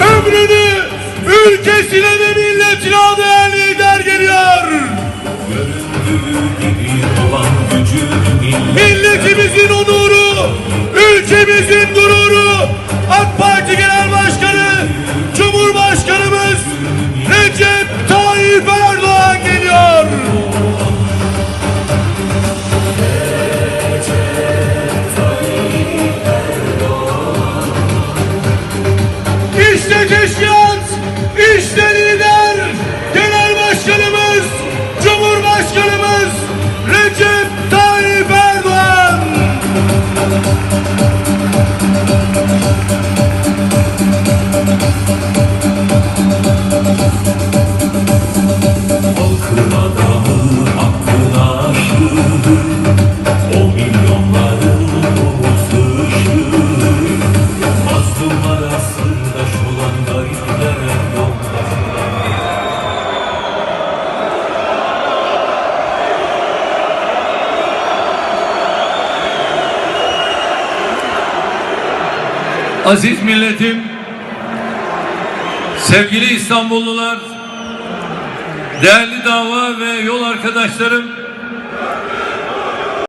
ömrünü ülkesine ve milletine adayan lider geliyor. Milletimizin onuru İşte teşkilat, işte lider, genel başkanımız, cumhurbaşkanımız Recep Tayyip Erdoğan. Halkın adamı hakkın aşığı O Aziz milletim, sevgili İstanbullular, değerli dava ve yol arkadaşlarım,